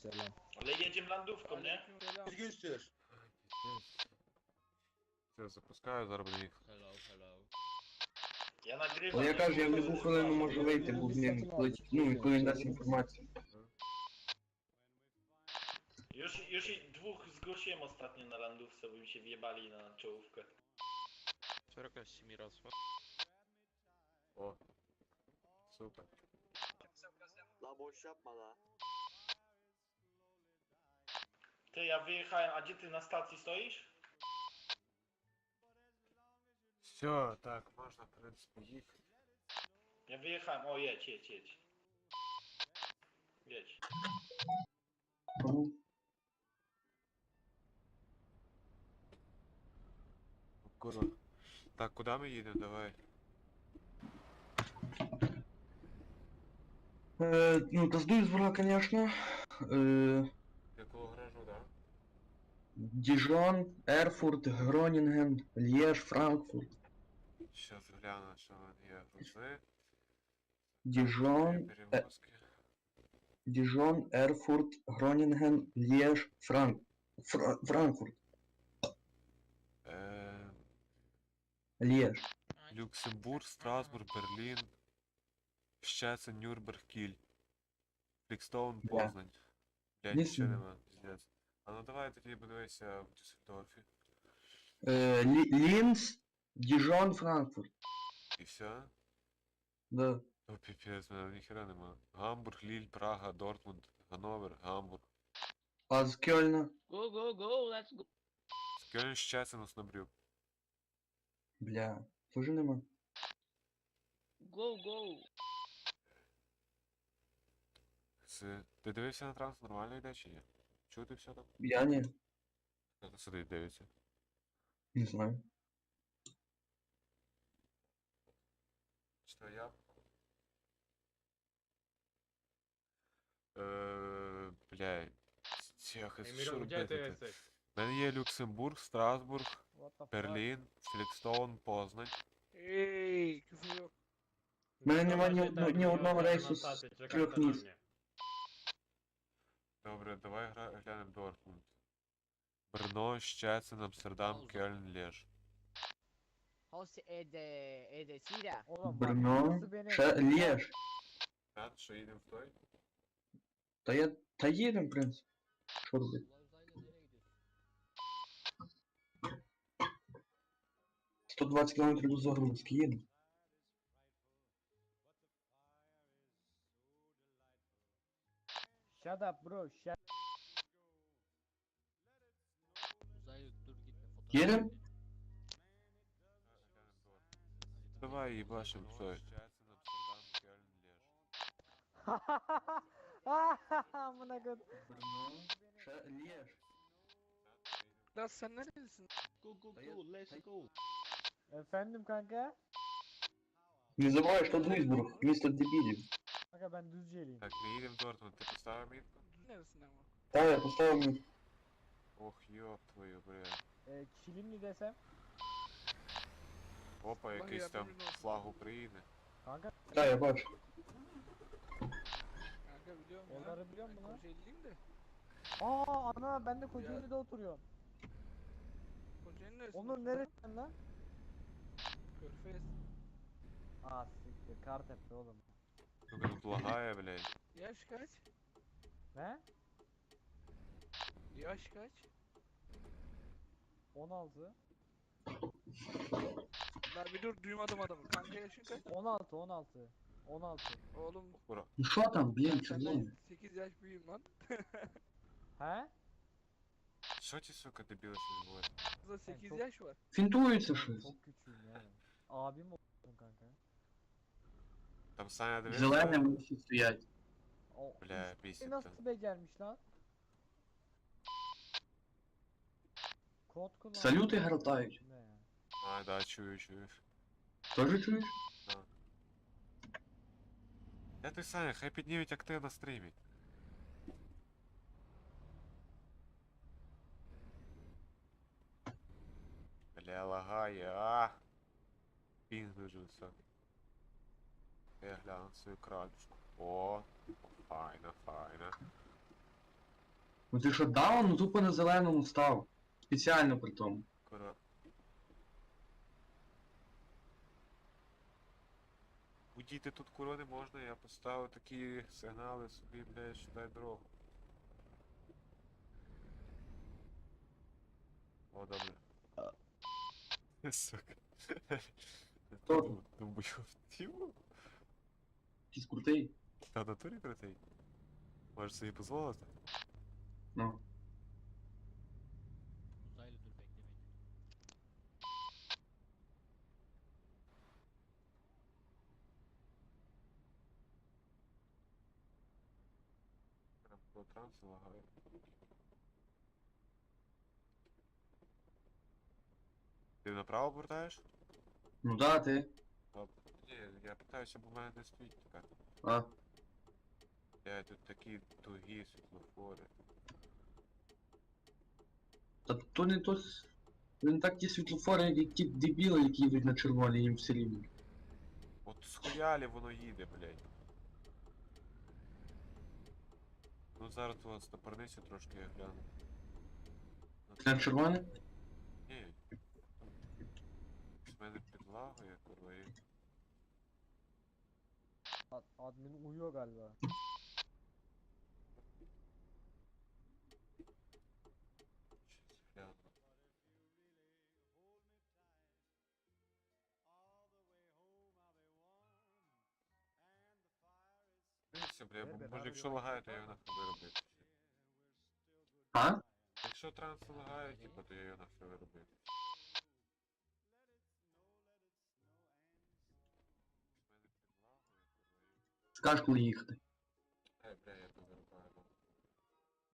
Selam. Ale jedziemy landówką, nie? Selam. Düzgün sür. Все, запускаю, зараз буде їх. Hello, hello. Ja nagrywam. Ну я кажу, я в любу хвилину можу вийти, бо блін, коли, ну, і коли він дасть інформацію. Już, już i dwóch zgłosiłem ostatnio na landówce, bo mi się wjebali na czołówkę. 47 раз. Вот. О. Супер. La boş yapma la. Ty, ja wyjechałem, a gdzie ty na stacji stoisz? Все, так, можна, в принципі, їхати. Ja wyjechałem, o jedź, jedź, jedź. Jedź. Тому Курва. Так, куди ми їдемо? Давай. Е, ну, та здую з врага, звісно. Е, Якого гаражу, да? Діжон, Ерфурт, Гронінген, Лєж, Франкфурт. Щас гляну, що в мене є грузи. Діжон, Є перевозки. Діжон, Ерфурт, Гронінген, Лєж, Франк... Фра... Франкфурт. Е, Лєж. Люксембург, Страсбург, Берлін. Щецин, Нюрнберг, Кіль. Флікстоун, Бля. Познань. Блять, Дійсно. нічого нема, піздець. А ну давай тоді подивися в Дюссельдорфі. Е, Лі... Лінц, Діжон, Франкфурт. І все. Да. О, піпець, в мене ніхера нема. Гамбург, Ліль, Прага, Дортмунд, Ганновер, Гамбург. А з Кьольна? Go, go, go, let's go. Кельн, Щецин, Оснобрюк. Бля, тоже нема. Go, go. Це... Ти дивився на транс, нормально йде чи ні? Чути все там? Я не, Хто тут сидить, дивиться? не знаю. Що я? Е, бля, Тихо, що робити? ти? В мене є Люксембург, Страсбург, Берлін, Флікстоун, Познань. Эй, козырёк. У мене нема ні, одно- ні одного рейсу з трьох міст. Добре, давай глянемо Дортмунд. Брно, Щецин, Амстердам, Кельн, Леж. Host Ede Ede Sira. Брно, ще Лєж. Так, що їдемо в той? Та я, та їдем, в принципі. Що робити? 120 км до загрузки їдем. Shut up bro. Shut. Uzay dur gitme fotoğraf. Їдем? Давай Амстердам, Леж. Amına koyayım. Ще Лєж. Да sen neredesin? Go, go, Та я- go, let's та- go. Efendim kanka? Не забувай, що Дуйсбург, місто дебілів. Kanka ben Düzce'liyim. Так, ми їдемо в Дортмунд, ти поставив мітку? Neresin ama? Та, я поставив мітку. Ох, йоп твою, бля. Ee, Çilimli desem. Опа, Ой, якийсь я там переношу. флаг України. Kanka Та, я бачу. Kanka biliyorum ya. yolları biliyor Ben musun lan? Kocaeli'liyim de. Aa ana ben de Kocaeli'de oturuyorum. Kocaeli neresi? Onur neresinden lan? Körfez. Aa siktir Kartepe oğlum. Сука, тут лагає, блядь. Yaş kaç? Ne? Yaş kaç? 16. Lan bir dur duymadım adamı. Kanka yaşın kaç? 16 16. 16. Oğlum Ну що там, блін, ben червоно? senden 8 yaş büyüğüm lan. He? Що ці, сука, дебіли собі говорять? Kızda 8 çok- yaş var. Фінтується щось. Çok küçüğüm ya. ben. Abim oldum kanka. Там Саня дивився? Зелене вони всі стоять. O, Бля, üç- бісить nasıl там. becermiş lan? Kod kullan. Салюти гратають. Ne ya? А, да, чую, чую. Тоже чуєш? Я ти Саня, хай піднімуть актив на стрімі. Бля, лагає, а. Пінг дуже високий. Я гляну свою крадушку. О, файна, файна. Ну ти що дав? Ну тупо на зеленому став. Спеціально при тому. Кора. Будіти тут куро не можна, я поставив такі сигнали собі, блядь, що дай дорогу. О, добре. Сука. Хто? Дум- Думаю, Тіму? Якийсь крутий. Та натурі крутий. Можеш собі дозволити? Ну. Dur bekle beni. Прям по трансу лагає. Ти направо повертаєш? Ну да, ти. Добре. Ні, я мене не стоїть. А. Я тут такі тугі світлофори. Та то не то. Він так ті світлофори, як ті дебіли, які йдуть на червоний, їм все рівно. От схуялі воно їде, блядь. Ну зараз у вас напарнися трошки я гляну. На червоне? Ні. З мене курва, і... Ad- Admin uyuyor galiba. Щось. Дивіться, бля, бо може якщо лагає, то я його нахуй виробити. А? Якщо транс лагає, типа, то я його нахуй виробити. Скаж, коли їхати.